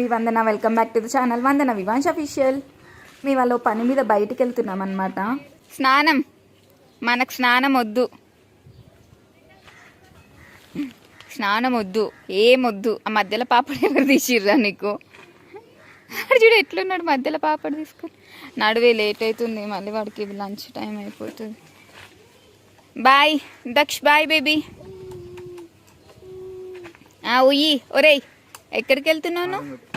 Me Vandana. Welcome back to the channel Vandana Vivansh official మీ వాళ్ళు పని మీద బయటికి వెళ్తున్నాం అనమాట స్నానం. మనకు స్నానం వద్దు. స్నానం వద్దు. ఏం వద్దు. ఆ మధ్యలో పాపడు ఎవరు తీసిర్రా నీకు? చూడు ఎట్లున్నాడు మధ్యలో పాపడు తీసుకొని. నడువే లేట్ అవుతుంది. మళ్ళీ వాడికి లంచ్ టైం అయిపోతుంది. బాయ్. Daksh bye baby. ఉయ్యి. ఒరేయ్ ఎక్కడికి వెళ్తున్నాను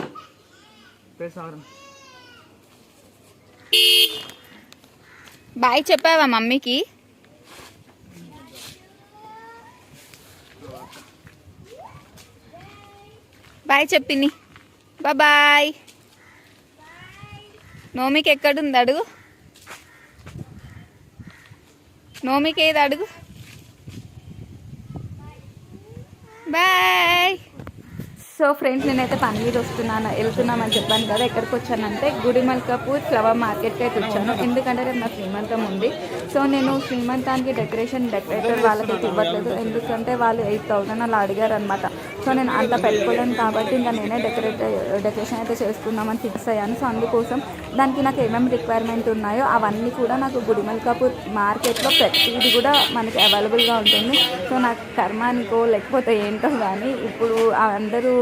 బాయ్ చెప్పావా మమ్మీకి? బాయ్ చెప్పింది. బాయ్. నోమికి ఎక్కడుంది అడుగు. నోమికి ఏది అడుగు. బాయ్. సో ఫ్రెండ్స్ నేనైతే పని మీద వస్తున్నాను వెళ్తున్నామని చెప్పాను కదా ఎక్కడికి వచ్చానంటే గుడిమల్కాపూర్ ఫ్లవర్ మార్కెట్కి అయితే వచ్చాను. ఎందుకంటే రేపు నా శ్రీమంతం ఉంది. సో నేను శ్రీమంతానికి డెకరేషన్ డెకరేటర్ వాళ్ళకైతే ఇవ్వట్లేదు. ఎందుకంటే వాళ్ళు ఎయిట్ థౌసండ్ అలా అడిగారు అనమాట సో నేను అంత పెట్టుకోలేను కాబట్టి ఇంకా నేనే డెకరేట్ డెకరేషన్ అయితే చేసుకుందామని ఫిక్స్ అయ్యాను. సో అందుకోసం దానికి నాకు ఏమేమి రిక్వైర్మెంట్ ఉన్నాయో అవన్నీ కూడా నాకు గుడిమల్కాపూర్ మార్కెట్లో ప్రతిది కూడా మనకి అవైలబుల్గా ఉంటుంది. సో నాకు కర్మానికో లేకపోతే ఏంటో కానీ ఇప్పుడు అందరూ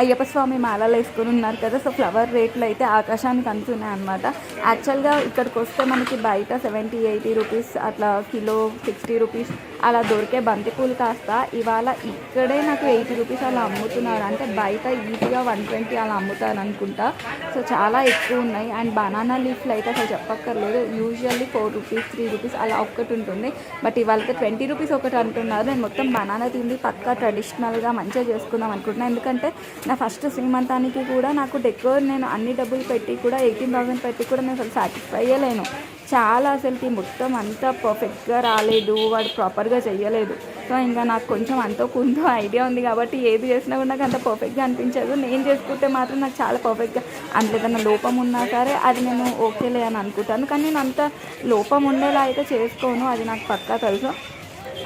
అయ్యప్ప స్వామి మాలలు వేసుకుని ఉన్నారు కదా సో ఫ్లవర్ రేట్లు అయితే ఆకాశానికి అందుతున్నాయి అనమాట యాక్చువల్గా ఇక్కడికి వస్తే మనకి బయట సెవెంటీ ఎయిటీ రూపీస్ అట్లా కిలో సిక్స్టీ రూపీస్ అలా దొరికే బంతిపూలు కాస్త ఇవాళ ఇక్కడే నాకు ఎయిటీ రూపీస్ అలా అమ్ముతున్నారు అంటే బయట ఈజీగా వన్ ట్వంటీ అలా అమ్ముతారు అనుకుంటా. సో చాలా ఎక్కువ ఉన్నాయి. అండ్ బనానా లీఫ్లు అయితే అసలు చెప్పక్కర్లేదు. Usually four rupees three rupees అలా ఒక్కటి ఉంటుంది. బట్ ఇవాళ ట్వంటీ రూపీస్ ఒకటి అంటున్నారు. నేను మొత్తం బనానా తిండి పక్కా ట్రెడిషనల్గా మంచిగా చేసుకుందాం అనుకుంటున్నాను ఎందుకంటే నా ఫస్ట్ శ్రీమంతానికి కూడా నాకు డెకోర్ నేను అన్ని డబ్బులు పెట్టి కూడా ఎయిటీన్ థౌసండ్ పెట్టి కూడా నేను అసలు సాటిస్ఫై అయ్యలేను. చాలా అసలుకి మొత్తం అంతా పర్ఫెక్ట్గా రాలేదు వాడు ప్రాపర్గా చేయలేదు సో ఇంకా నాకు కొంచెం అంతో కొంత ఐడియా ఉంది కాబట్టి ఏది చేసినా కూడా నాకు అంత పర్ఫెక్ట్గా అనిపించదు. నేను చేసుకుంటే మాత్రం నాకు చాలా పర్ఫెక్ట్గా అందులో ఏదైనా లోపం ఉన్నా సరే అది నేను ఓకేలే అని అనుకుంటాను. కానీ నేను అంత లోపం ఉండేలా అయితే చేసుకోను. అది నాకు పక్కా తెలుసు.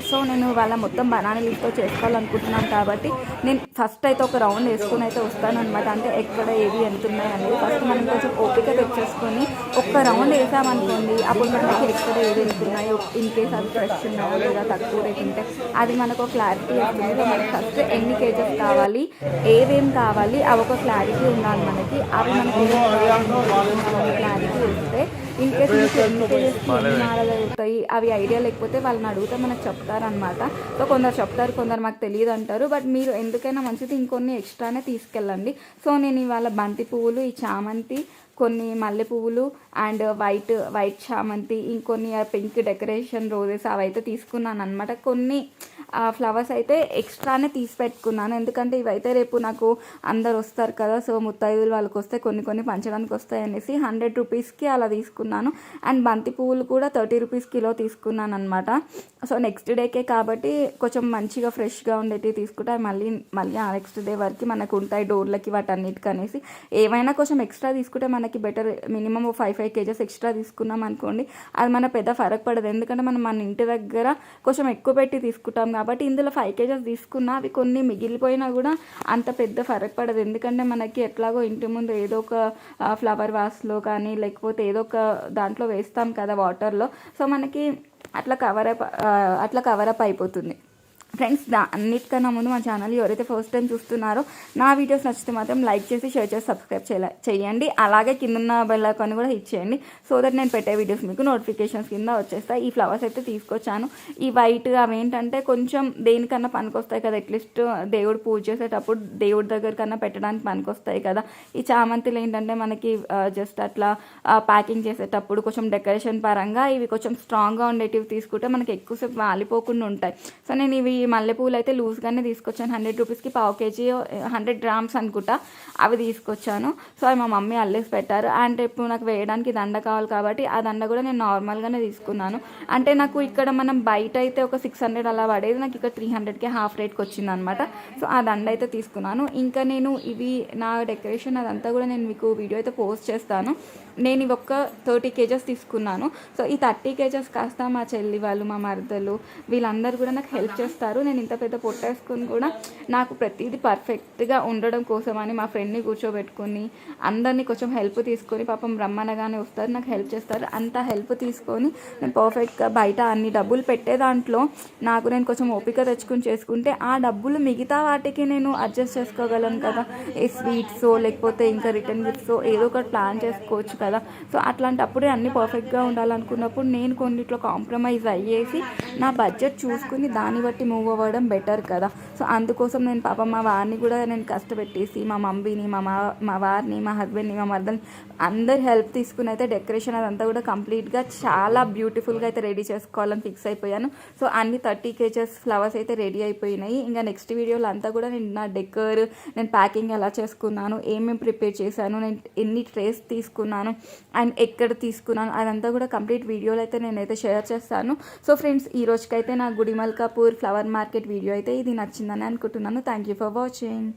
సో నేను వాళ్ళ మొత్తం బనానా లీఫ్తో చేసుకోవాలనుకుంటున్నాను కాబట్టి నేను ఫస్ట్ అయితే ఒక రౌండ్ వేసుకుని అయితే వస్తాను అనమాట అంటే ఎక్కడ ఏవి ఎంత ఉన్నాయి అనేది. ఫస్ట్ మనం కొంచెం ఓపిక ఒక రౌండ్ వేసామనుకోండి అప్పుడు మనకి ఎక్కడ ఏది ఎంత ఉన్నాయో ఇన్ కేస్ అది ఫ్రెష్ ఉన్నాయో లేదా తక్కువ రేట్ ఉంటే అది మనకు క్లారిటీ వస్తుంది. సో మనకి ఫస్ట్ ఎన్ని కేజెస్ కావాలి ఏవేం కావాలి అవి ఒక క్లారిటీ ఉండాలి మనకి. అవి మనకి క్లారిటీ వస్తే ఇన్ కేస్ మీకు ఎన్ని కేజెస్ అవుతాయి అవి ఐడియా లేకపోతే వాళ్ళని అడిగితే మనకు చెప్తారనమాట సో కొందరు చెప్తారు కొందరు మాకు తెలియదు అంటారు బట్ మీరు ఎందుకైనా మంచిది ఇంకొన్ని ఎక్స్ట్రానే తీసుకెళ్ళండి. సో నేను ఇవాళ బంతి పువ్వులు ఈ చామంతి కొన్ని మల్లె పువ్వులు అండ్ వైట్ వైట్ చామంతి ఇంకొన్ని పింక్ డెకరేషన్ రోజెస్ అవైతే తీసుకున్నాను అనమాట కొన్ని ఫ్లవర్స్ అయితే ఎక్స్ట్రానే తీసి పెట్టుకున్నాను. ఎందుకంటే ఇవైతే రేపు నాకు అందరు వస్తారు కదా సో ముత్తైదులు వాళ్ళకి వస్తే కొన్ని కొన్ని పంచడానికి వస్తాయి అనేసి హండ్రెడ్ రూపీస్కి అలా తీసుకున్నాను. అండ్ బంతి పువ్వులు కూడా థర్టీ రూపీస్ కిలో తీసుకున్నాను అనమాట సో నెక్స్ట్ డేకే కాబట్టి కొంచెం మంచిగా ఫ్రెష్గా ఉండేటివి తీసుకుంటే మళ్ళీ మళ్ళీ ఆ నెక్స్ట్ డే వరకు మనకు ఉంటాయి డోర్లకి వాటన్నిటికి అనేసి ఏమైనా కొంచెం ఎక్స్ట్రా తీసుకుంటే మనకి better minimum five five KGs extra తీసుకున్నాం అనుకోండి అది మన పెద్ద ఫరక్ పడదు. ఎందుకంటే మనం మన ఇంటి దగ్గర కొంచెం ఎక్కువ పెట్టి తీసుకుంటాం కాబట్టి ఇందులో ఫైవ్ కేజెస్ తీసుకున్నా అవి కొన్ని మిగిలిపోయినా కూడా అంత పెద్ద ఫరక్ పడదు. ఎందుకంటే మనకి ఎట్లాగో ఇంటి ముందు ఏదో ఒక ఫ్లవర్ వాస్లో కానీ లేకపోతే ఏదో ఒక దాంట్లో వేస్తాం కదా వాటర్లో సో మనకి అట్లా కవర్ అప్ అట్లా కవర్ అప్ అయిపోతుంది. ఫ్రెండ్స్ దా అన్నిటికన్నా ముందు మా ఛానల్ ఎవరైతే ఫస్ట్ టైం చూస్తున్నారో నా వీడియోస్ నచ్చితే మాత్రం లైక్ చేసి షేర్ చేసి సబ్స్క్రైబ్ చేయాలి చేయండి. అలాగే కింద ఉన్న బెల్ ఐకాన్ కూడా హిట్ చేయండి. సో దట్ నేను పెట్టే వీడియోస్ మీకు నోటిఫికేషన్స్ కింద వచ్చేస్తాయి. ఈ ఫ్లవర్స్ అయితే తీసుకొచ్చాను. ఈ వైట్ అవి ఏంటంటే కొంచెం దేనికన్నా పనికొస్తాయి కదా. అట్లీస్ట్ దేవుడు పూజ చేసేటప్పుడు దేవుడి దగ్గర కన్నా పెట్టడానికి పనికొస్తాయి కదా. ఈ చామంతులు ఏంటంటే మనకి జస్ట్ అట్లా ప్యాకింగ్ చేసేటప్పుడు కొంచెం డెకరేషన్ పరంగా ఇవి కొంచెం స్ట్రాంగ్గా ఉండేటివి తీసుకుంటే మనకి ఎక్కువసేపు వాలిపోకుండా ఉంటాయి. సో నేను ఇవి మల్లెపూలు అయితే లూజ్గానే తీసుకొచ్చాను. హండ్రెడ్ రూపీస్కి పావు కేజీ హండ్రెడ్ గ్రామ్స్ అనుకుంటా అవి తీసుకొచ్చాను. సో అవి మా మమ్మీ అల్లేసి పెట్టారు. అండ్ ఇప్పుడు నాకు వేయడానికి దండ కావాలి కాబట్టి ఆ దండ కూడా నేను నార్మల్గానే తీసుకున్నాను. అంటే నాకు ఇక్కడ మనం బయట అయితే ఒక సిక్స్ హండ్రెడ్ అలా పడేది నాకు ఇక్కడ త్రీ హండ్రెడ్కి హాఫ్ రేట్కి వచ్చింది అనమాట సో ఆ దండ అయితే తీసుకున్నాను. ఇంకా నేను ఇవి నా డెకరేషన్ అదంతా కూడా నేను మీకు వీడియో అయితే పోస్ట్ చేస్తాను. నేను ఇవి ఒక్క థర్టీ కేజెస్ తీసుకున్నాను. సో ఈ థర్టీ కేజెస్ కాస్త మా చెల్లి వాళ్ళు మా మరదలు వీళ్ళందరూ కూడా నాకు హెల్ప్ చేస్తారు. అన్నారు నేను ఇంత పెద్ద పొట్టేసుకుని కూడా నాకు ప్రతిదీ పర్ఫెక్ట్గా ఉండడం కోసమని మా ఫ్రెండ్ని కూర్చోబెట్టుకొని అందరినీ కొంచెం హెల్ప్ తీసుకొని పాపం రమ్మనగానే వస్తారు. నాకు హెల్ప్ చేస్తారు. అంత హెల్ప్ తీసుకొని నేను పర్ఫెక్ట్గా బయట అన్ని డబ్బులు పెట్టే దాంట్లో నాకు నేను కొంచెం ఓపిక తెచ్చుకొని చేసుకుంటే ఆ డబ్బులు మిగతా వాటికి నేను అడ్జస్ట్ చేసుకోగలను కదా. ఏ స్వీట్స్ లేకపోతే ఇంకా రిటర్న్ గిఫ్ట్స్ ఏదో ఒకటి ప్లాన్ చేసుకోవచ్చు కదా. సో అట్లాంటప్పుడే అన్ని పర్ఫెక్ట్గా ఉండాలనుకున్నప్పుడు నేను కొన్నిట్లో కాంప్రమైజ్ అయ్యేసి నా బడ్జెట్ చూసుకుని దాన్ని బట్టి మూవ్ అవ్వడం బెటర్ కదా. సో అందుకోసం నేను పాప మా వారిని కూడా నేను కష్టపెట్టేసి మా మమ్మీని మా మా మా వారిని మా హస్బెండ్ని మా మర్దల్ని అందరి హెల్ప్ తీసుకుని అయితే డెకరేషన్ అదంతా కూడా కంప్లీట్గా చాలా బ్యూటిఫుల్గా అయితే రెడీ చేసుకోవాలని ఫిక్స్ అయిపోయాను. సో అన్ని థర్టీ కేజెస్ ఫ్లవర్స్ అయితే రెడీ అయిపోయినాయి. ఇంకా నెక్స్ట్ వీడియోలో అంతా కూడా నేను నా డెకర్ నేను ప్యాకింగ్ ఎలా చేసుకున్నాను ఏమేమి ప్రిపేర్ చేశాను నేను ఎన్ని ట్రేస్ తీసుకున్నాను అండ్ ఎక్కడ తీసుకున్నాను అదంతా కూడా కంప్లీట్ వీడియోలు అయితే నేనైతే షేర్ చేస్తాను. సో ఫ్రెండ్స్ ఈ రోజుకైతే నా గుడిమల్కాపూర్ ఫ్లవర్ మార్కెట్ వీడియో అయితే ఇది నచ్చిందని అనుకుంటున్నాను. Thank you for watching